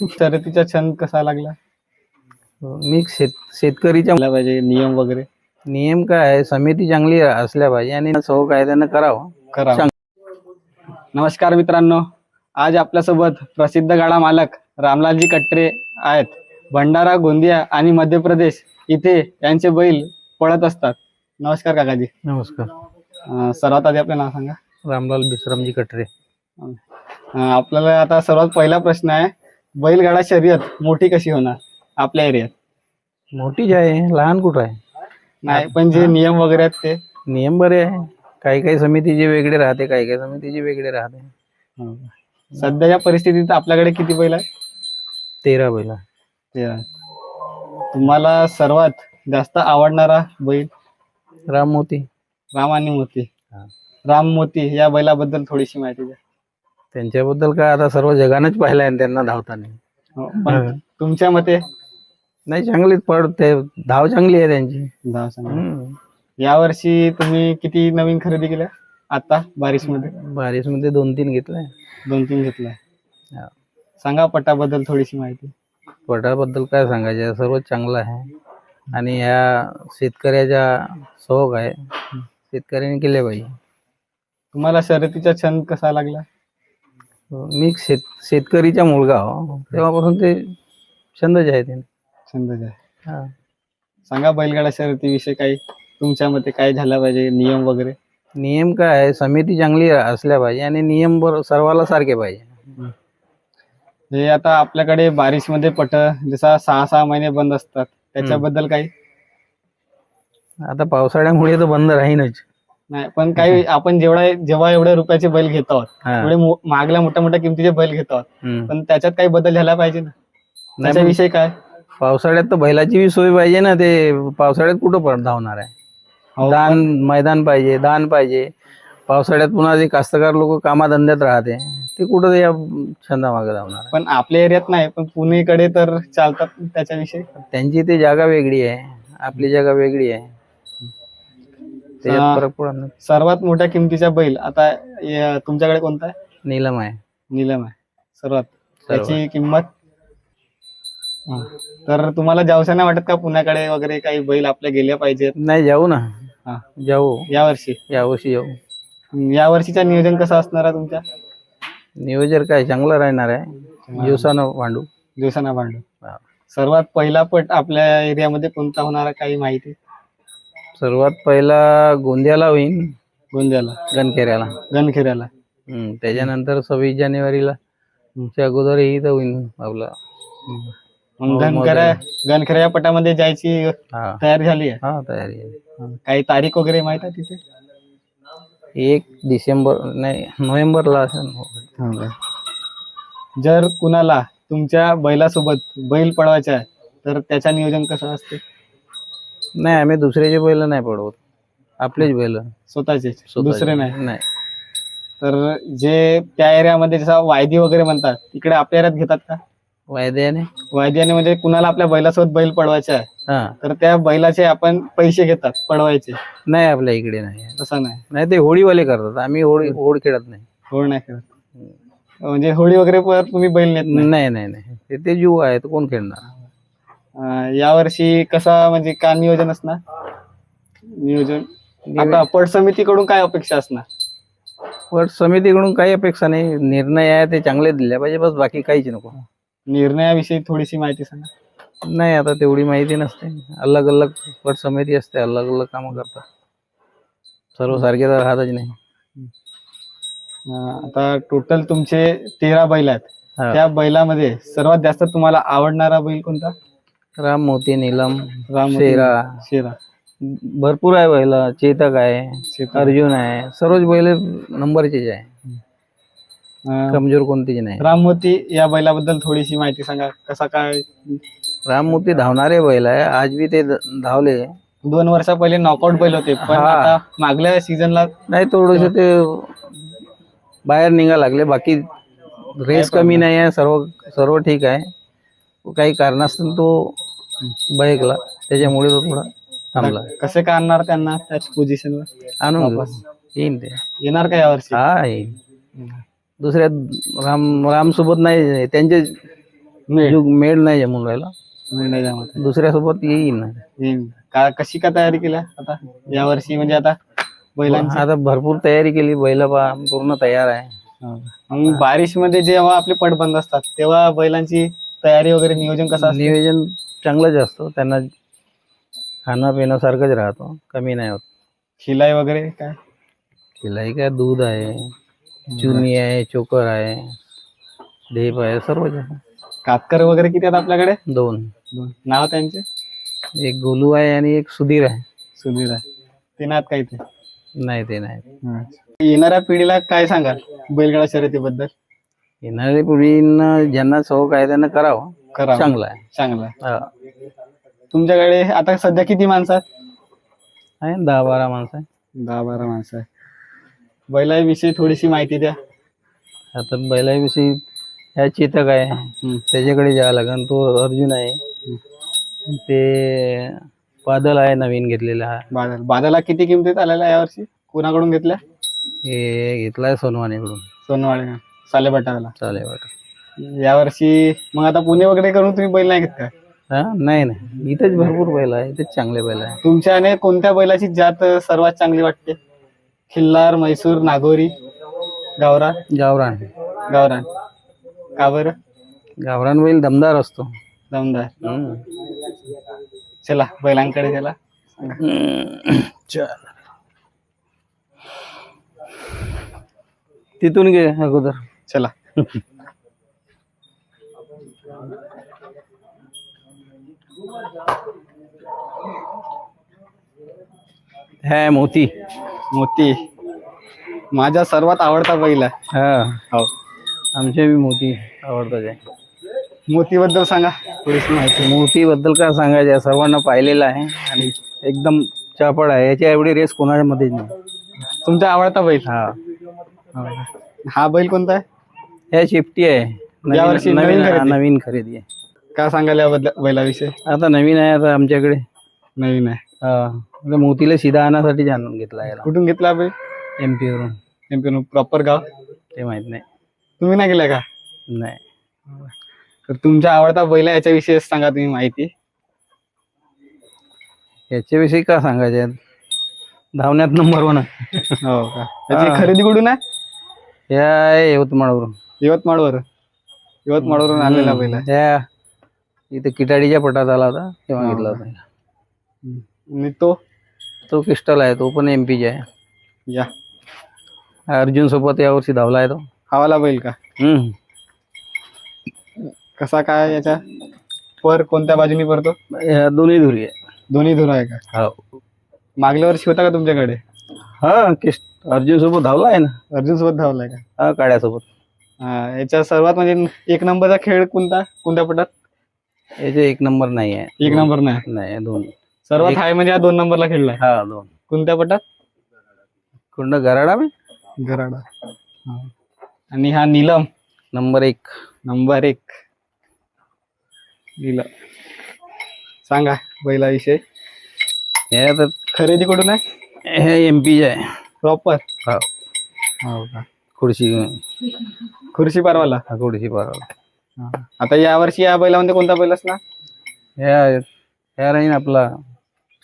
शर्यतीचा छंद कसा लागला? मी शेत शेतकरीच्या मला पाहिजे नियम वगैरे. नियम काय आहे? समिती चांगली असल्या पाहिजे आणि सह कायद्यानं करावं. करा. नमस्कार मित्रांनो. आज आपल्यासोबत प्रसिद्ध गाडा मालक रामलालजी कट्टे आहेत. भंडारा गोंदिया आणि मध्य प्रदेश इथे यांचे बैल पळत असतात. नमस्कार काकाजी. नमस्कार. अं, सर्वात आधी आपलं नाव सांगा. रामलाल बिश्रामजी कटरे. आपल्याला आता सर्वात पहिला प्रश्न आहे. बैलगाडा शर्यत मोठी कशी होणार आपल्या एरियात? मोठीच आहे लहान कुठं आहे? नाही पण जे नियम वगैरे आहेत ते? नियम बरे आहे. काही काही समितीचे वेगळे राहते काही काही समितीचे वेगळे राहते. सध्याच्या परिस्थितीत आपल्याकडे किती बैल आहे तेरा बैला तेरा. तुम्हाला सर्वात जास्त आवडणारा बैल? राम मोती. राम आणि मोती. हा. राम मोती या बैलाबद्दल थोडीशी माहिती द्या. त्यांच्याबद्दल काय आता सर्व जगानंच पाहिलं आहे त्यांना धावताना. हो, पण तुमच्या मते? नाही चांगलीच पड ते धाव चांगली आहे त्यांची. धाव सांगा. हम्म. यावर्षी तुम्ही किती नवीन खरेदी केल्या? आता बारिशमध्ये बारिशमध्ये दोन तीन घेतलंय. दोन तीन घेतल्या. हा. सांगा पटाबद्दल थोडीशी माहिती. पटाबद्दल काय सांगायचं सर्वच चांगलं आहे. आणि ह्या शेतकऱ्याच्या शौक आहे. शेतकऱ्याने केले पाहिजे तुम्हाला शर्यतीचा छंद कसा लागला? मी शेत शेतकरीचा मुलगा हो. तेव्हापासून ते छंदच आहे ते छंद आहे. सांगा बैलगाडा शर्यतीविषयी काही तुमच्या मते काय झालं पाहिजे नियम वगैरे? नियम काय आहे? समिती चांगली असल्या पाहिजे आणि नियम बर सर्वाला सारखे पाहिजे. हे आता आपल्याकडे बारिशमध्ये पट जसा सहा सहा महिने बंद असतात त्याच्याबद्दल काही? आता पावसाळ्यामुळे तर बंद राहीनच. नाही पण काही आपण जेवढा जेव्हा एवढ्या रुपयाचे बैल घेत आहोत हा. एवढे मो- महागल्या मोठ्या मोठ्या किमतीचे बैल घेत आहोत हम्म. पण त्याच्यात काही बदल झाला पाहिजे ना? नाही त्याच्याविषयी काय? पावसाळ्यात तर बैलाची बी सोय पाहिजे ना ते पावसाळ्यात कुठं पण धावणार आहे? हो, दान मैदान पाहिजे दान पाहिजे. पावसाळ्यात पुन्हा जे कास्तकार लोक कामाधंद्यात राहते ते कुठं या छंदामागे धावणार पण आपल्या एरियात नाही पण पुणेकडे तर चालतात त्याच्याविषयी. त्यांची ते जागा वेगळी आहे आपली जागा वेगळी आहे. त्याच्यात फरक पडत नाही. सर्वात मोठ्या किमतीचा बैल आता या- तुमच्याकडे कोणता आहे? नीलम आहे. नीलम आहे. सर्वात. त्याची किंमत? हा. तर तुम्हाला जाऊशा नाही वाटत का पुण्याकडे वगैरे काही बैल आपल्या गेल्या पाहिजेत? नाही जाऊ ना. हा. जाऊ. यावर्षी? यावर्षी जाऊ. या वर्षीचा नियोजन कसं असणार आहे तुमच्या? नियोजन काय चांगलं राहणार आहे. दिवसानं भांडू. दिवसांना भांडू. हा. सर्वात पहिला पट आपल्या एरियामध्ये कोणता होणार आहे काही माहिती? सर्वात पहिला गोंदियाला होईन. गोंदियाला. गणखेऱ्याला. गणखेऱ्याला. हम्म, त्याच्यानंतर सव्वीस जानेवारीला. च्या अगोदर ही तर होईन आपला. मग गणखेऱ्या पटामध्ये जायची हा. तयारी झाली हा तयारी आहे. काही तारीख वगैरे माहीत आहे तिथे? एक डिसेंबर नाही नोव्हेंबरला असेल. जर कुणाला तुमच्या बैलासोबत बैल पळवायचा आहे तर त्याचा नियोजन कसं असते? नाही आम्ही दुसऱ्याचे बैल नाही पडवत. आपलेच बैल. स्वतःचे. दुसरे नाही. नाही. तर जे त्या एरियामध्ये जसा वायदी वगैरे म्हणतात तिकडे आपल्या एरियात घेतात का? वायद्याने? वायद्याने म्हणजे कुणाला आपल्या बैलासोबत बैल पळवायचा आहे. हा. तर त्या बैलाचे आपण पैसे घेतात पळवायचे नाही आपल्या इकडे नाही. तसं नाही. नाही ते होळीवाले करतात. आम्ही होळी होळ खेळत नाही. होळ नाही खेळत. म्हणजे होळी वगैरे पर तुम्ही बैल नेत नाही. नाही नाही ते ते जीव आहे तो कोण खेळणार? अं, यावर्षी कसा म्हणजे का नियोजन असणार? नियोजन. आता पट समितीकडून काय अपेक्षा असणार? पण समितीकडून काही अपेक्षा नाही. निर्णय आहे ते चांगले दिले पाहिजे बस बाकी काहीच नको. निर्णयाविषयी थोडीशी माहिती सांगा. नाही आता तेवढी माहिती नसते. अलग अलग पट समिती असते अलग अलग कामं करतात. सर्व सारखे तर राहतच नाही. अं, आता टोटल तुमचे तेरा बैल आहेत. हा. त्या बैलामध्ये सर्वात जास्त तुम्हाला आवडणारा बैल कोणता? राम मोती नीलम राम शेरा शेरा. भरपूर आहे बैल चेतक आहे. अर्जुन आहे सर्वच बैल नंबरचेच आहे. अं, कमजोर कोणतीच नाही. राममोती या बैलाबद्दल थोडीशी माहिती सांगा कसा काय? राम मोती धावणारे बैल आहे आज बी ते ध- धावले. दोन वर्षा पहिले नॉकआउट बैल होते पण हा. आता मागल्या सीझनला नाही थोडस ते बाहेर निघा लागले बाकी रेस कमी नाही आहे सर्व सर्व ठीक आहे. काही कारणास्तव तो बयकला त्याच्यामुळे तो थोडा थांबला. कसे का आणणार त्यांना त्याच पोझिशनवर आणून घेऊ. वापस. येईन ते. येणार का यावर्षी? हा येईन. दुसऱ्या राम राम सोबत नाही त्यांचे मेड. नाही जमून राहिला आहे. दुसऱ्यासोबत येईन ना येईन. का कशी का तयारी केल्या आता? या वर्षी म्हणजे आता बैलांची? आता भरपूर तयारी केली. बैल पूर्ण तयार आहे. मग बारिशमध्ये जेव्हा आपले पट बंद असतात तेव्हा बैलांची तयारी वगैरे नियोजन कसं असतं? नियोजन चांगलंच असतं. त्यांना खाणं पिणं सारखंच राहतो. कमी नाही होत. खिलाई वगैरे काय? खिलाई काय? दूध आहे चुनी आहे चोकर आहे ढेप आहे सर्वच आहे. कातकर वगैरे किती आहेत आपल्याकडे? दोन. नाव त्यांचे? एक गोलू आहे आणि एक सुधीर आहे. सुधीर आहे. ते नात काय ते? नाही ते नाही. येणाऱ्या पिढीला काय सांगाल? बैलगाडा शर्यतीबद्दल? येणाऱ्या पिढीनं ज्यांना शौक आहे त्यांना करावं. करा चांगलं आहे. चांगलं. हा. तुमच्याकडे आता सध्या किती माणसं आहेत? आहे दहा बारा माणसं आहे. दहा बारा माणसं आहे बैलाविषयी थोडीशी माहिती द्या. आता बैलाविषयी ह्या चेतक आहे. हम्म. त्याच्याकडे जावं लागेल. तो अर्जुन आहे. ते बादल आहे नवीन घेतलेला. हा बादल. बादला किती किमतीत आलेला यावर्षी? कुणाकडून घेतल्या हे घेतलाय सोनवानीकडून सोनवाळे सालेबटाला चालेल वाटत यावर्षी मग आता पुणे वगैरे करून तुम्ही बैल नाही घेत का हा? नाही नाही. इथेच भरपूर बैल आहे इथेच चांगले बैल आहे. तुमच्याने कोणत्या बैलाची जात सर्वात चांगली वाटते? खिल्लार म्हैसूर नागोरी गावरा गावरान. गावरान. का बरं? गावरान बैल दमदार असतो. दमदार. हम्म. चला बैलांकडे चला. चल. तिथून घे अगोदर. चला. है मोती. मोती. माझा सर्वात आवडता बैल आहे. हा. हो. आमचे बी मोती आवडतात. आहे मोती बद्दल सांगा. थोडीशी माहिती. मोती बद्दल काय सांगायचं? आहे सर्वांना पाहिलेलं आहे आणि एकदम चापड आहे. याच्या एवढी रेस कोणाच्या मध्येच नाही. तुमचा आवडता बैल. हा हो. हा बैल कोणता आहे? ह्या शेफ्टी आहे. नवीन- यावर्षी नवीन नवीन खरेदी. नवीन खरेदी आहे. काय सांगाल या बद्दल बैलाविषयी? आता नवीन आहे आता आमच्याकडे. नवीन आहे. हा म्हणजे मोतीला शिदा आणण्यासाठी आणून घेतला याला. कुठून घेतला बैल? एम पी वरून. एमपी प्रॉपर गाव? ते माहीत नाही. तुम्ही नाही गेलाय का? नाही. तर तुमचा आवडता बैल आहे याच्याविषयी सांगा तुम्ही माहिती. याच्याविषयी का सांगायचे? धावण्यात नंबर वन हो का? त्याची हा. खरेदी कुठून आहे? या यवतमाळवरून. यवतमाळवर. यवतमाळवरून आलेला बैल. आहे त्या इथे किटाडीच्या पटात आला होता तेव्हा घेतला होता. आणि तो? तो पिस्टल आहे तो पण एम पीचा आहे. या. अर्जुन सोबत यावर्षी धावला आहे तो. हवाला बैल का? हम्म. कसा काय याचा? पर कोणत्या बाजूनी पडतो? या दोन्ही धुरी आहे. दोन्ही धुरा आहे का? हो. मागल्या वर्षी होता का तुमच्याकडे? हा किस अर्जुन सोबत धावला आहे ना? अर्जुन सोबत धावलाय का? हा काड्यासोबत. हा, याच्या सर्वात म्हणजे एक नंबरचा खेळ कोणता? कोणत्या पटात? याचे एक नंबर नाही आहे. एक नंबर नाही. नाही दोन. सर्वात हाय म्हणजे हा दोन नंबरला खेळलाय हा दोन. कोणत्या पटात? कुंड गराडा में गराडा. हा. आणि हा नीलम? नंबर एक. नंबर एक. नीलम. सांगा बैलाविषयी. हे आता खरेदी कुठून आहे? हे एम पीचे आहे प्रॉपर हा. हो का? खुर्शी. खुर्शी पारवाला? हा खुर्शी पार आता या वर्षी या बैलामध्ये कोणता बैल असणार? ह्या ह्या राहीन आपला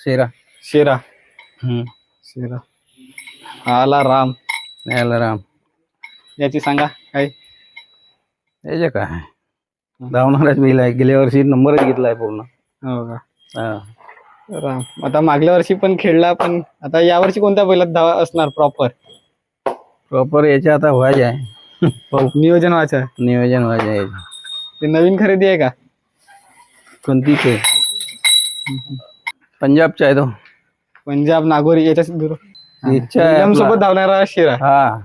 शेरा. शेरा. हम्म. शेरा. आला राम. याला राम. याची सांगा काय? याचे काय? धावणारच बैल आहे. गेल्या वर्षी नंबरच घेतलाय पूर्ण. हो का? हा. राम आता मागल्या वर्षी पण खेळला पण आता या वर्षी कोणत्या बैलात धावा असणार प्रॉपर प्रॉपर याच्या आता व्हायचे आहे. नियोजन व्हायचं आहे. नियोजन व्हायचे आहे. ते नवीन खरेदी आहे का? कोणती ते? पंजाबचा आहे तो. पंजाब नागोरी याच्या दूर इच्छा आहे निलम आपला. सोबत धावणारा शेरा. हा.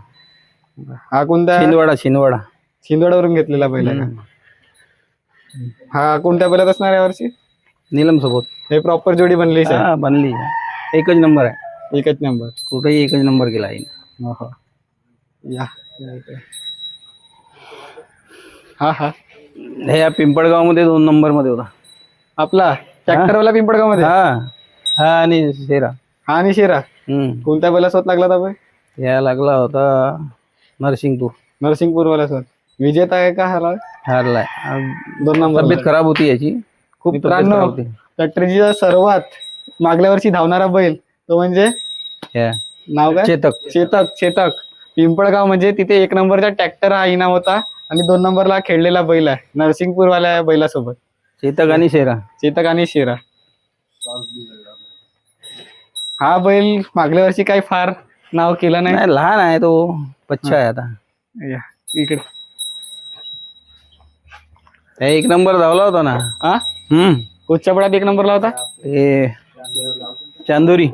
हा कोणत्या? छिंदवाडा छिंदवाडा छिंदवाड्यावरून घेतलेला बैल आहे का? हा कोणत्या बैलात असणार या वर्षी? नीलम सोबत हे प्रॉपर जोडी बनलीच आहे. हा बनली एकच नंबर आहे. एकच नंबर. कुठेही एकच नंबर केला आहे. हो हो. या. हा हा. हे या पिंपळगावमध्ये दोन नंबरमध्ये होता. आपला? ट्रॅक्टरवाला पिंपळगावमध्ये हा. हा आणि शेरा. हा आणि शेरा. हम्म. कोणत्या बैलासोबत लागला होता बैल या लागला होता नरसिंगपूर. नरसिंगपूर वाल्यासोबत विजेता आहे का हरा हारलाय. दोन नंबर तब्येत खराब होती याची. खूप मित्रांनो कटरीजीचा सर्वात मागल्या वर्षी धावणारा बैल तो म्हणजे. नाव काय? चेतक. चेतक चेतक. पिंपळगाव म्हणजे तिथे एक नंबरचा ट्रॅक्टर हा इनाम होता आणि दोन नंबरला खेळलेला बैल आहे नरसिंगपूरवाल्या बैलासोबत. चेतक आणि शेरा. चेतक आणि शेरा. हा बैल मागल्या वर्षी काही फार नाव केलं नाही. लहान आहे तो बच्चा आहे आता. या, इकडे. एक नंबर धावला होता ना. हा? हम्म. कोचच्या पडात एक नंबरला होता ते चांदोरी.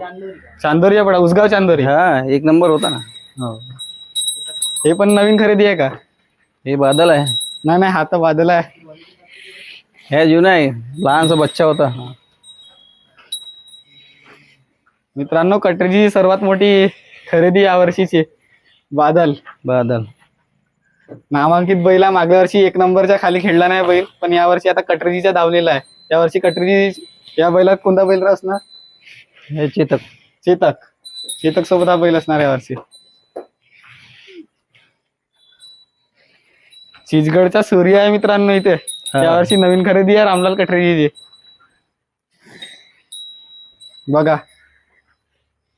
चांदोरीच्या पडा उसगाव चांदोरी. हा एक नंबर होता ना. हो. हे पण नवीन खरेदी आहे का? हे बादल आहे. नाही नाही हा तर बादल आहे. ह्या जुना आहे लहानसा बच्चा होता. मित्रांनो कटरीची सर्वात मोठी खरेदी या वर्षीची बादल. बादल. नामांकित बैला मागल्या वर्षी एक नंबरच्या खाली खेळला नाही बैल पण या वर्षी आता कटरीजीच्या धावलेला आहे. या वर्षी कटरीजी या बैलात कोणता बैल असणार? हे चेतक. चेतक. चेतक सोबत हा बैल असणार या वर्षी. चिचगडचा सूर्य आहे मित्रांनो इथे. या वर्षी नवीन खरेदी आहे रामलाल कटरीची बघा.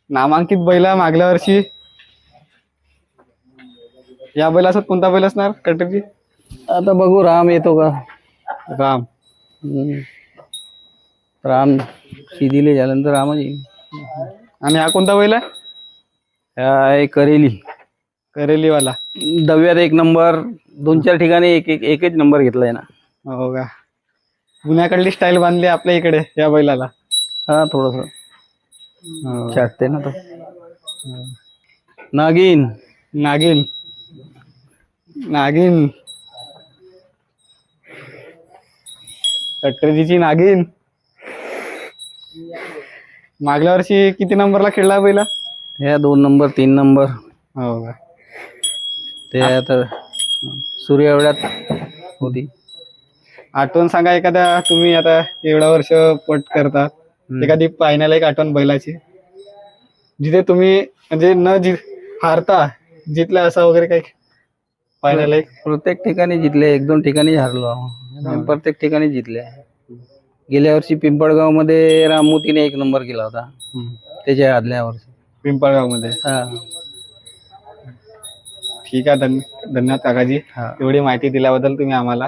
नामांकित बैला मागल्या वर्षी या बैलासोबत कोणता बैल असणार? कटरीची आता बघू राम येतो का? राम. हम्म. राम शिदीले झाल्यानंतर रामच येईल आणि हा कोणता बैल आहे? करेली. करेलीवाला. दव्यात एक नंबर दोन चार ठिकाणी एक एक एकच नंबर घेतलाय ना. हो का? पुण्याकडली स्टाईल बांधली आपल्या इकडे या बैलाला. हा थोडस. हो. चाटते ना तो. नागिन. नागिन. नागिन. कटरीची नागिन. मागल्या वर्षी किती नंबरला खेळला बैला ह्या दोन नंबर तीन नंबर. हो का? ते आता सूर्य एवढ्यात होती. आठवण सांगा एखाद्या तुम्ही आता एवढा वर्ष पट करतात एखादी पाहण्याला एक आठवण बैलाची जिथे तुम्ही म्हणजे न जि हारता जितला असा वगैरे काही? पाहण्याला एक. प्रत्येक ठिकाणी जितले एक दोन ठिकाणी हारलो. प्रत्येक ठिकाणी जितले. गेल्या वर्षी पिंपळगावमध्ये राममूर्तीने एक नंबर केला होता. त्याच्या आदल्या वर्षी. पिंपळगावमध्ये ठीक आहे धन्य धन्यवाद काकाजी. एवढी माहिती दिल्याबद्दल तुम्ही आम्हाला